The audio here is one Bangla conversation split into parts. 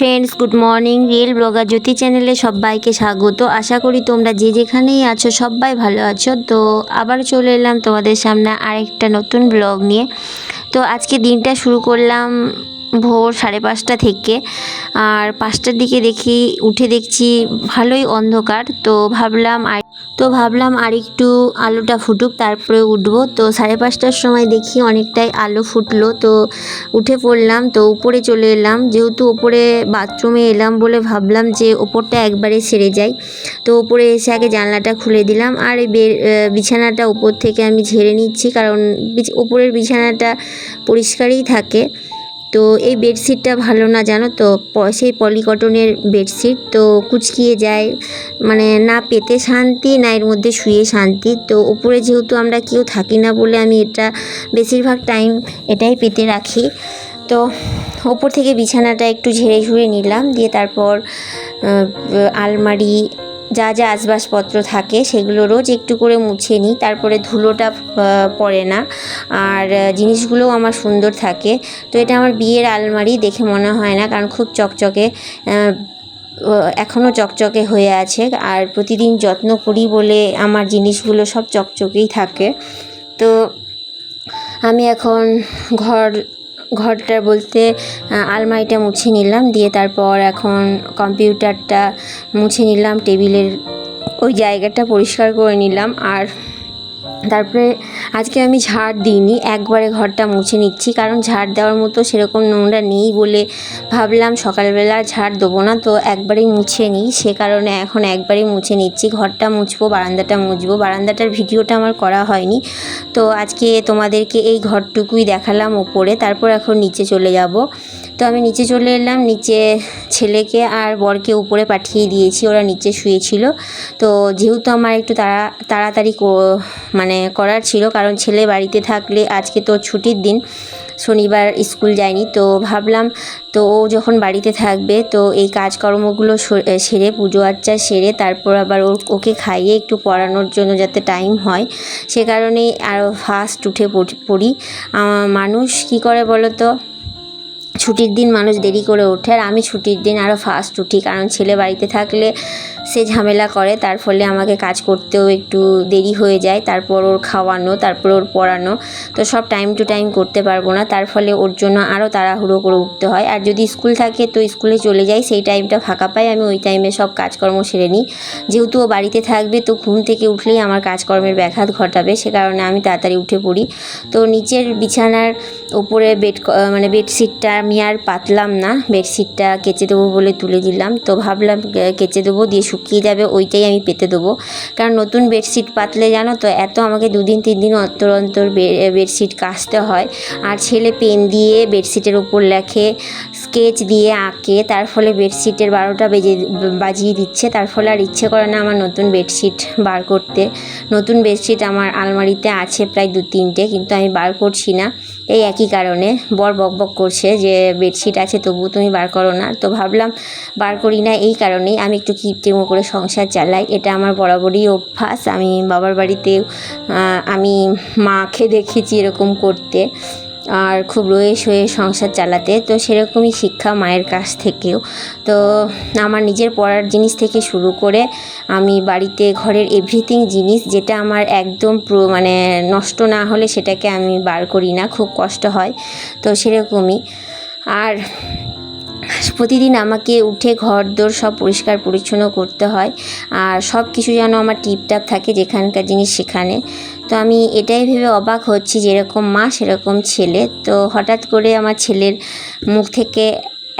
Friends good morning real blogger Jyoti চ্যানেলে সবাইকে স্বাগত। আশা করি তোমরা যে যেখানেই আছো সবাই ভালো আছো। তো আবার চলে এলাম তোমাদের সামনে আরেকটা নতুন ব্লগ নিয়ে। তো আজকে দিনটা শুরু করলাম ভোর সাড়ে পাঁচটা থেকে। আর পাঁচটার দিকে দেখি, উঠে দেখছি ভালোই অন্ধকার। তো ভাবলাম তো ভাবলাম আর একটু আলোটা ফুটুক, তারপরে উঠবো। তো সাড়ে পাঁচটার সময় দেখি অনেকটাই আলো ফুটলো, তো উঠে পড়লাম। তো উপরে চলে এলাম, যেহেতু ওপরে বাথরুমে এলাম বলে ভাবলাম যে ওপরটা একবারে সেরে যাই। তো ওপরে এসে আগে জানলাটা খুলে দিলাম, আর বিছানাটা উপর থেকে আমি ঝেড়ে নিচ্ছি, কারণ ওপরের বিছানাটা পরিষ্কারই থাকে। তো এই বেডশিটটা ভালো না, জানো তো? সেই পলিকটনের বেডশিট, তো কুচকিয়ে যায়। মানে না পেতে শান্তি, না এর মধ্যে শুয়ে শান্তি। তো উপরে যেহেতু আমরা কেউ থাকি না বলে আমি এটা বেশিরভাগ টাইম এটাই পেতে রাখি। তো ওপর থেকে বিছানাটা একটু ঝেড়ে ঝুড়ে নিলাম। দিয়ে তারপর আলমারি যা যা আসবাবপত্র থাকে সেগুলো রোজ একটু করে মুছে নিই, তারপরে ধুলোটা পড়ে না। আর জিনিসগুলোও আমার সুন্দর থাকে। তো এটা আমার বিয়ের আলমারি দেখে মনে হয় না, কারণ খুব চকচকে এখনও চকচকে হয়ে আছে। আর প্রতিদিন যত্ন করি বলে আমার জিনিসগুলো সব চকচকেই থাকে। তো আমি এখন ঘর ঘরটা বলতে আলমারিটা মুছে নিলাম, দিয়ে তারপর এখন কম্পিউটারটা মুছে নিলাম, টেবিলের ওই জায়গাটা পরিষ্কার করে নিলাম, আর তারপরে আজকে আমি ঝাড় দিইনি, একবারে ঘরটা মুছে নিচ্ছি, কারণ ঝাড় দেওয়ার মতো সেরকম নোংরা নেই বলে ভাবলাম সকালবেলা ঝাড় দেবো না, তো একবারেই মুছে নিই, সে কারণে এখন একবারেই মুছে নিচ্ছি, ঘরটা মুছবো, বারান্দাটা মুছবো, বারান্দাটার ভিডিওটা আমার করা হয়নি, তো আজকে তোমাদেরকে এই ঘরটুকুই দেখালাম ওপরে, তারপর এখন নিচে চলে যাব, তো আমি নিচে চলে এলাম, নিচে ছেলেকে আর বরকে উপরে পাঠিয়ে দিয়েছি, ওরা নিচে শুয়েছিল, তো যেহেতু আমার একটু তাড়া, তাড়াতাড়ি কো- মানে করার ছিল, কারণ ছেলে বাড়িতে থাকলে আজকে তো ছুটির দিন, শনিবার স্কুল যায়নি। তো ভাবলাম, তো ও যখন বাড়িতে থাকবে, তো এই কাজকর্মগুলো সর- পুজো আচ্চা সেরে, তারপর আবার ওকে খাইয়ে একটু পড়ানোর জন্য যাতে টাইম হয়, সে কারণেই আরও ফাস্ট উঠে পড়ি মানুষ কী করে বলো তো ছুটির দিন মানুষ দেরি করে ওঠে, আর আমি ছুটির দিন আরও ফাস্ট উঠি, কারণ ছেলে বাড়িতে থাকলে সে ঝামেলা করে, তার ফলে আমাকে কাজ করতেও একটু দেরি হয়ে যায়। তারপর ওর খাওয়ানো, তারপর ওর পড়ানো। তো সব টাইম টু টাইম করতে পারব না, তার ফলে ওর জন্য আরও তাড়াহুড়ো করে উঠতে হয়। আর যদি স্কুল থাকে, তো স্কুলে চলে যাই, সেই টাইমটা ফাঁকা পাই, আমি ওই টাইমে সব কাজকর্ম সেরে নিই। যেহেতু ও বাড়িতে থাকবে, তো ঘুম থেকে উঠলেই আমার কাজকর্মের ব্যাঘাত ঘটাবে, সে কারণে আমি তাড়াতাড়ি উঠে পড়ি। তো নিচের বিছানার ওপরে বেড মানে বেডশিটটা আমি আর পাতলাম না বেডশিটটা কেচে দেবো বলে তুলে দিলাম। তো ভাবলাম কেচে দেবো, দিয়ে শুকিয়ে যাবে, ওইটাই আমি পেতে দেবো। কারণ নতুন বেডশিট পাতলে জানো তো, এত আমাকে দুদিন, তিন দিন অন্তর অন্তর বেডশিট কাচতে হয়। আর ছেলে পেন দিয়ে বেডশিটের উপর লেখে, স্কেচ দিয়ে আঁকে, তার ফলে বেডশিটের বারোটা বেজে, বাজিয়ে দিচ্ছে। তার ফলে আর ইচ্ছে করে না আমার নতুন বেডশিট বার করতে। নতুন বেডশিট আমার আলমারিতে আছে প্রায় দু তিনটে, কিন্তু আমি বার করছি না। এই একই কারণে বর বক বক করছে যে, বেডশিট আছে তবু তুমি বার করো না। তো ভাবলাম, বার করি না। এই কারণেই আমি একটু কিপটেমো করে সংসার চালাই। এটা আমার বরাবরই অভ্যাস। আমি বাবার বাড়িতে আমি মাকে দেখেছি এরকম করতে। আর খুব রয়ে সয়ে সংসার চালাতে। তো সেরকমই শিক্ষা মায়ের কাছ থেকেও। তো আমার নিজের পড়ার জিনিস থেকে শুরু করে আমি বাড়িতে ঘরের এভরিথিং জিনিস যেটা আমার একদম পুরো মানে নষ্ট না হলে সেটাকে আমি বার করি না। খুব কষ্ট হয়। তো সেরকমই। আর প্রতিদিন আমাকে উঠে ঘর দোর সব পরিষ্কার পরিচ্ছন্ন করতে হয় আর সব কিছু যেন আমার টিপটাপ থাকে যেখানকার জিনিস সেখানে। তো আমি এটাই ভেবে অবাক হচ্ছি যেরকম মা, সেরকম ছেলে। তো হঠাৎ করে আমার ছেলের মুখ থেকে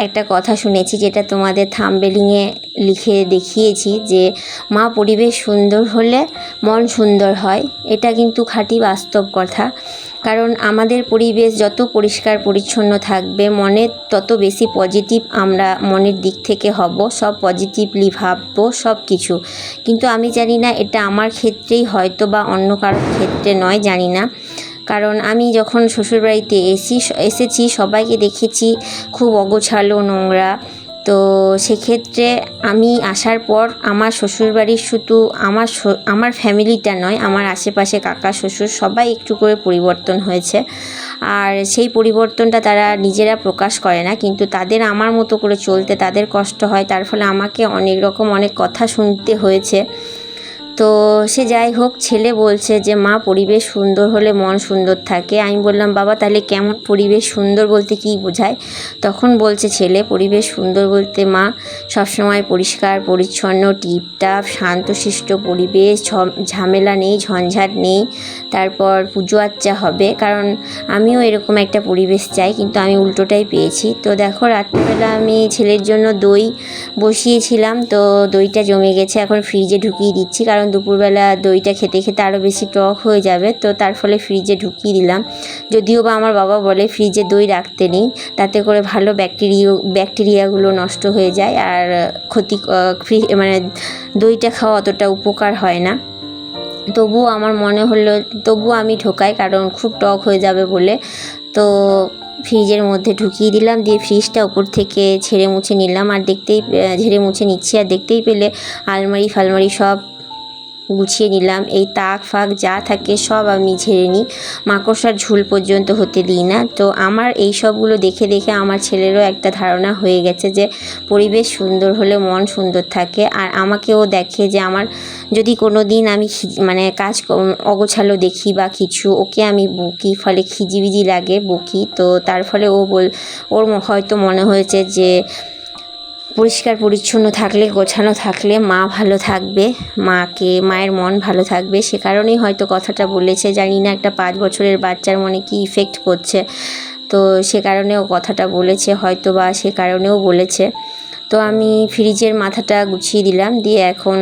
একটা কথা শুনেছি যেটা তোমাদের থামবেলিংয়ে লিখে দেখিয়েছি যে মা পরিবেশ সুন্দর হলে মন সুন্দর হয়। এটা কিন্তু খাঁটি বাস্তব কথা। কারণ আমাদের পরিবেশ যত পরিষ্কার পরিচ্ছন্ন থাকবে, মনে তত বেশি পজিটিভ আমরা মনের দিক থেকে হব, সব পজিটিভলি ভাববো, সব কিছু। কিন্তু আমি জানি না, এটা আমার ক্ষেত্রেই হয়তো বা অন্য কারোর ক্ষেত্রে নয়, জানি না। কারণ আমি যখন শ্বশুরবাড়িতে এসি, এসেছি, সবাইকে দেখেছি, খুব অগোছালো নোংরা। তো সেক্ষেত্রে আমি আসার পর আমার শ্বশুরবাড়ির শুধু আমার আমার ফ্যামিলিটা নয়, আমার আশেপাশে কাকা, শ্বশুর সবাই একটু করে পরিবর্তন হয়েছে। আর সেই পরিবর্তনটা তারা নিজেরা প্রকাশ করে না, কিন্তু তাদের আমার মতো করে চলতে, তাদের কষ্ট হয়, তার ফলে আমাকে অনেক রকম অনেক কথা শুনতে হয়েছে। তো সে যাই হোক, ছেলে বলছে যে, মা, পরিবেশ সুন্দর হলে মন সুন্দর থাকে। আমি বললাম, বাবা, তাহলে কেমন পরিবেশ সুন্দর বলতে কী বোঝায়? তখন বলছে ছেলে, পরিবেশ সুন্দর বলতে, মা, সবসময় পরিষ্কার, পরিচ্ছন্ন, টিপটাপ শান্তশিষ্ট পরিবেশ ঝামেলা নেই, ঝঞ্ঝাট নেই। তারপর পুজো আচ্চা হবে। কারণ আমিও এরকম একটা পরিবেশ চাই, কিন্তু আমি উল্টোটাই পেয়েছি। তো দেখো, রাত্রিবেলা আমি ছেলের জন্য দই বসিয়েছিলাম, তো দইটা জমে গেছে। এখন ফ্রিজে ঢুকিয়ে দিচ্ছি, কারণ দুপুরবেলা দইটা খেতে খেতে আরও বেশি টক হয়ে যাবে, তো তার ফলে ফ্রিজে ঢুকিয়ে দিলাম। যদিও বা আমার বাবা বলে ফ্রিজে দই রাখতে নেই, তাতে করে ভালো ব্যাকটেরিয়া ব্যাকটেরিয়াগুলো নষ্ট হয়ে যায় আর ক্ষতি মানে দইটা খাওয়া অতটা উপকার হয় না। তবুও আমার মনে হলো, তবুও আমি ঢোকাই কারণ খুব টক হয়ে যাবে বলে, তো ফ্রিজের মধ্যে ঢুকিয়ে দিলাম, দিয়ে ফ্রিজটা উপর থেকে ঝেড়ে মুছে নিলাম। আর দেখতেই ঝেড়ে মুছে নিচ্ছি আর দেখতেই পেলে আলমারি ফালমারি সব গুছিয়ে নিলাম। এই তাক ফাক যা থাকে সব আমি ঝেড়ে নিই। মাকড়সার ঝুল পর্যন্ত হতে দিই না। তো আমার এই সবগুলো দেখে দেখে আমার ছেলেরও একটা ধারণা হয়ে গেছে যে পরিবেশ সুন্দর হলে মন সুন্দর থাকে। আর আমাকেও দেখে যে আমার যদি কোনো দিন আমি মানে কাজ অগোছালো দেখি বা কিছু, ওকে আমি বকি, ফলে খিজিবিজি লাগে বকি। তো তার ফলে ও বল, ওর হয়তো মনে হয়েছে যে পরিষ্কার, পরিচ্ছন্ন থাকলে, গোছানো থাকলে মা ভালো থাকবে, মাকে, মায়ের মন ভালো থাকবে। সে কারণেই হয়তো কথাটা বলেছে, জানি না একটা পাঁচ বছরের বাচ্চার মনে কি ইফেক্ট করছে। তো সে কারণেও কথাটা বলেছে হয়তো বা সে কারণেও বলেছে। তো আমি ফ্রিজের মাথাটা গুছিয়ে দিলাম, দিয়ে এখন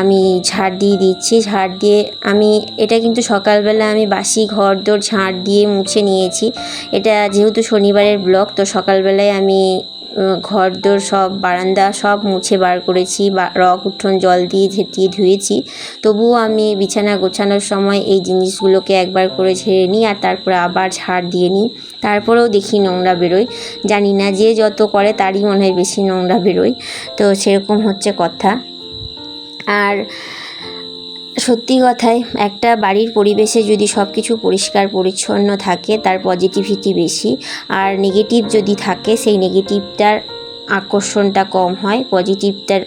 আমি ঝাড় দিয়ে দিচ্ছি। ঝাড় দিয়ে আমি, এটা কিন্তু সকালবেলা আমি বাসি ঘর দোর ঝাড় দিয়ে মুছে নিয়েছি। এটা যেহেতু শনিবারের ব্লগ তো সকালবেলায় আমি উম, ঘর দোর সব বারান্দা সব মুছে বার করেছি বা রক উঠোন জল দিয়ে ঝেঁটিয়ে ধুয়েছি। তবুও আমি বিছানা গোছানোর সময় এই জিনিসগুলোকে একবার করে ঝেড়ে নিই আর তারপরে আবার ঝাড় দিয়ে নিই। তারপরেও দেখি নোংরা বেরোয়। জানি না যে যত করে তারই মনে হয় বেশি নোংরা বেরোয়। তো সেরকম হচ্ছে কথা। আর সত্যি কথাই একটা বাড়ির পরিবেশে যদি সব কিছু পরিষ্কার, পরিচ্ছন্ন থাকে, তার পজিটিভিটি বেশি। আর নেগেটিভ যদি থাকে, সেই নেগেটিভটার আকর্ষণটা কম হয় পজিটিভটার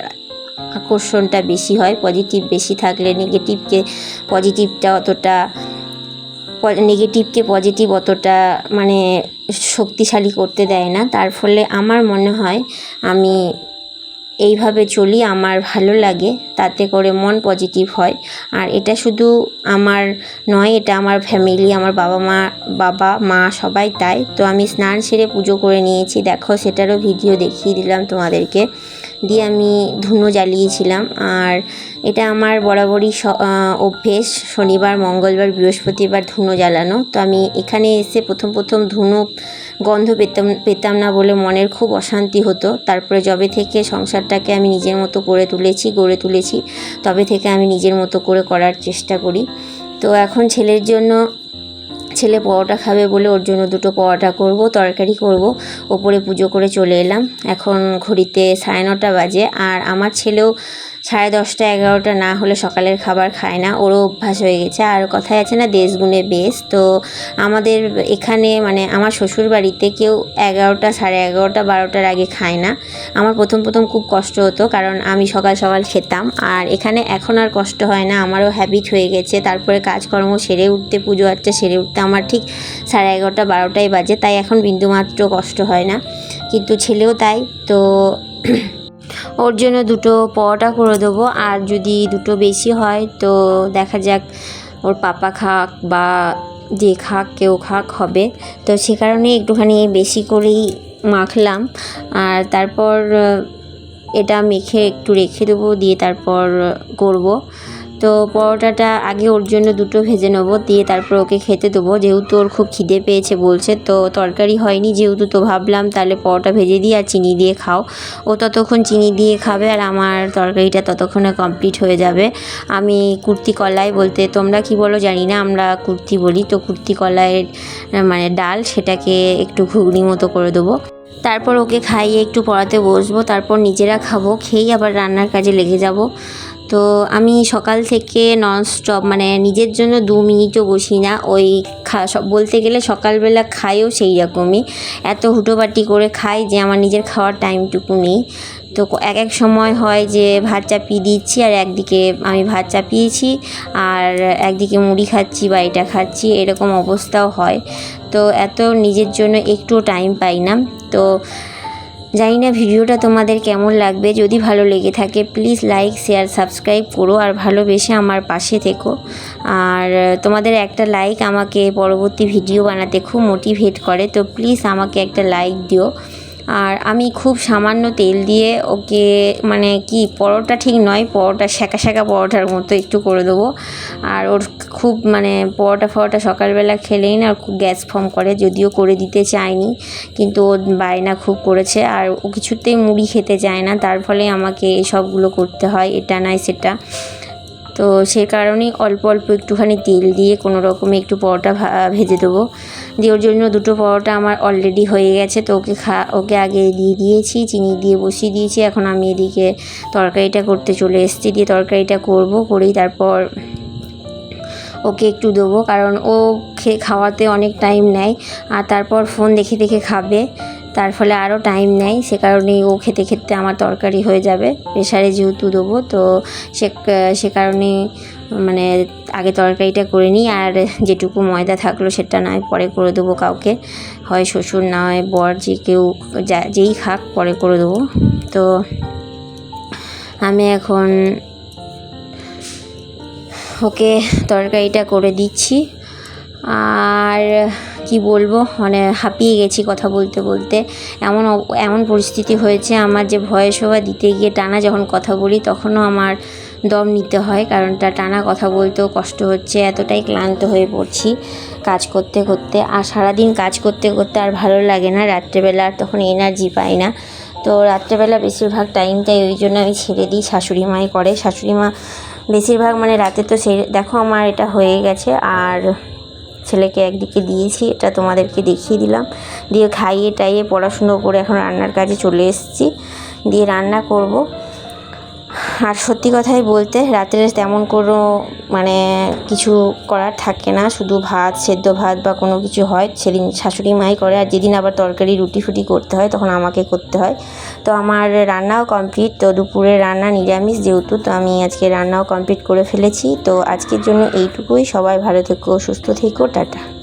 আকর্ষণটা বেশি হয়। পজিটিভ বেশি থাকলে নেগেটিভকে পজিটিভটা অতটা নেগেটিভকে পজিটিভ অতটা মানে শক্তিশালী করতে দেয় না। তার ফলে আমার মনে হয়, আমি এইভাবে চলি, আমার ভালো লাগে, তাতে করে মন পজিটিভ হয়। আর এটা শুধু আমার নয়, এটা আমার ফ্যামিলি আমার বাবা মা বাবা, মা সবাই তাই। তো আমি স্নান সেরে পুজো করে নিয়েছি। দেখো, সেটারও ভিডিও দেখিয়ে দিলাম তোমাদেরকে। দিয়ে আমি ধুনো জ্বালিয়েছিলাম। আর এটা আমার বরাবরই অভ্যেস। শনিবার, মঙ্গলবার, বৃহস্পতিবার ধুনো জ্বালানো। তো আমি এখানে এসে প্রথম প্রথম ধুনো গন্ধ পেতাম পেতাম না বলে মনের খুব অশান্তি হতো। তারপরে যবে থেকে সংসারটাকে আমি নিজের মতো করে তুলেছি, গড়ে তুলেছি, তবে থেকে আমি নিজের মতো করে করার চেষ্টা করি। তো এখন ছেলের জন্য ছেলে পরোটা খাবে বলে ওর জন্য দুটো পরোটা করব, তরকারি করব, ওপরে পুজো করে চলে এলাম। এখন ঘড়িতে সাড়ে নটা বাজে আর আমার ছেলেও সাড়ে দশটা এগারোটা না হলে সকালের খাবার খায় না, ওরও অভ্যাস হয়ে গেছে। আর কথায় আছে না দেশ গুণে বেশ। তো আমাদের এখানে মানে আমার শ্বশুর বাড়িতে কেউ এগারোটা, সাড়ে এগারোটা, বারোটার আগে খায় না। আমার প্রথম প্রথম খুব কষ্ট হতো কারণ আমি সকাল সকাল খেতাম। আর এখানে এখন আর কষ্ট হয় না, আমারও হ্যাবিট হয়ে গেছে। তারপরে কাজকর্ম সেরে উঠতে, পুজো আচ্চা সেরে উঠতে আমার ঠিক সাড়ে এগারোটা বারোটাই বাজে, তাই এখন বিন্দুমাত্র কষ্ট হয় না। কিন্তু ছেলেও তাই, তো ওর জন্য দুটো পরোটা করে দেবো। আর যদি দুটো বেশি হয়, তো দেখা যাক ওর পাপা খাক বা যে খাক, কেউ খাক, হবে। তো সে কারণে একটুখানি বেশি করেই মাখলাম। আর তারপর এটা মেখে একটু রেখে দেবো, দিয়ে তারপর করব। তো পরোটাটা আগে ওর জন্য দুটো ভেজে নেব, দিয়ে তারপর ওকে খেতে দেবো। যেহেতু ওর খুব খিদে পেয়েছে বলছে, তো তরকারি হয়নি। যেহেতু তো ভাবলাম তাহলে পরোটা ভেজে দিই আর চিনি দিয়ে খাও। ও ততক্ষণ চিনি দিয়ে খাবে আর আমার তরকারিটা ততক্ষণে কমপ্লিট হয়ে যাবে। আমি কুর্তি কলাই বলতে তোমরা কি বলো জানি না, আমরা কুর্তি বলি। তো কুর্তি কলাইয়ের মানে ডাল সেটাকে একটু ঘুগনি মতো করে দেবো। তারপর ওকে খাইয়ে একটু পড়াতে বসবো, তারপর নিজেরা খাব, খেয়েই আবার রান্নার কাজে লেগে যাব। তো আমি সকাল থেকে নন স্টপ মানে নিজের জন্য দু মিনিটও বসি না, ওই খা বলতে গেলে সকালবেলা খাইও সেই রকমই। এত হুটোপাটি করে খাই যে আমার নিজের খাওয়ার টাইমটুকু নেই। তো এক এক সময় হয় যে ভাত চাপিয়ে দিচ্ছি আর একদিকে আমি ভাত চাপিয়েছি আর একদিকে মুড়ি খাচ্ছি বা এটা খাচ্ছি, এরকম অবস্থাও হয়। তো এত নিজের জন্য একটুও টাইম পাই না। তো জানি না ভিডিওটা তোমাদের কেমন লাগবে। যদি ভালো লেগে থাকে প্লিজ লাইক শেয়ার সাবস্ক্রাইব করো আর ভালোবেসে আমার পাশে থেকো। আর তোমাদের একটা লাইক আমাকে পরবর্তী ভিডিও বানাতে খুব মোটিভেট করে। তো প্লিজ আমাকে একটা লাইক দিও। আর আমি খুব সামান্য তেল দিয়ে ওকে মানে কি, পরোটা ঠিক নয়, পরোটা শাঁকা শাঁকা পরোটার মতো একটু করে দেবো। আর ওর খুব মানে পরোটা ফরোটা সকালবেলা খেলেই না খুব গ্যাস ফর্ম করে, যদিও করে দিতে চায়নি, কিন্তু ও বায়না খুব করেছে। আর ও কিছুতেই মুড়ি খেতে চায় না, তার ফলে আমাকে এসবগুলো করতে হয়, এটা নয় সেটা। তো সে কারণেই অল্প অল্প একটুখানি তেল দিয়ে কোনো রকমে একটু পরোটা ভেজে দেবো। দিয়ে ওর জন্য দুটো পরোটা আমার অলরেডি হয়ে গেছে, তো ওকে খা, ওকে আগে দিয়ে দিয়েছি, চিনি দিয়ে বসিয়ে দিয়েছি। এখন আমি এদিকে তরকারিটা করতে চলে এসেছি। দিয়ে তরকারিটা করব, করেই তারপর ওকে একটু দেবো। কারণ ও খেয়ে খাওয়াতে অনেক টাইম নেয়, আর তারপর ফোন দেখে দেখে খাবে। তার ফলে আরও টাইম নেয়। সে কারণেই ও খেতে খেতে আমার তরকারি হয়ে যাবে। প্রেশারে যেহেতু দেবো, তো সে সে কারণে মানে আগে তরকারিটা করে নিই। আর যেটুকু ময়দা থাকল সেটা নয় পরে করে দেবো কাউকে। হয় শ্বশুর, না হয় বর, যে কেউ, যা, যেই খাক পরে করে দেবো। তো আমি এখন ওকে তরকারিটা করে দিচ্ছি। আর কি বলব মানে হাঁপিয়ে গেছি কথা বলতে বলতে। এমন এমন পরিস্থিতি হয়েছে আমার যে ভয়েস ওভার দিতে গিয়ে টানা যখন কথা বলি তখনও আমার দম নিতে হয়, কারণ তা টানা কথা বলতেও কষ্ট হচ্ছে, এতটাই ক্লান্ত হয়ে পড়ছি কাজ করতে করতে। আর সারাদিন কাজ করতে করতে আর ভালো লাগে না, রাত্রেবেলা আর তখন এনার্জি পাই না। তো রাত্রেবেলা বেশিরভাগ টাইমটাই ওই জন্য আমি ছেড়ে দিই, শাশুড়ি মাই করে। শাশুড়ি মা বেশিরভাগ মানে রাতে তো সে, দেখো আমার এটা হয়ে গেছে। আর ছেলেকে একদিকে দিয়েছি, এটা তোমাদেরকে দেখিয়ে দিলাম। দিয়ে খাইয়ে টাইয়ে পড়াশুনো করে এখন রান্নার কাজে চলে এসেছি। দিয়ে রান্না করব। আর সত্যি কথাই বলতে রাত্রে তেমন কোনো মানে কিছু করার থাকে না। শুধু ভাত, সেদ্ধ ভাত বা কোনো কিছু হয়, সেদিন শাশুড়ি মাই করে। আর যেদিন আবার তরকারি, রুটি ফুটি করতে হয়, তখন আমাকে করতে হয়। তো আমার রান্নাও কমপ্লিট তো দুপুরে রান্না নিরামিষ যেহেতু, তো আমি আজকে রান্নাও কমপ্লিট করে ফেলেছি। তো আজকের জন্য এইটুকুই। সবাই ভালো থেকো, সুস্থ থেকো, টাটা।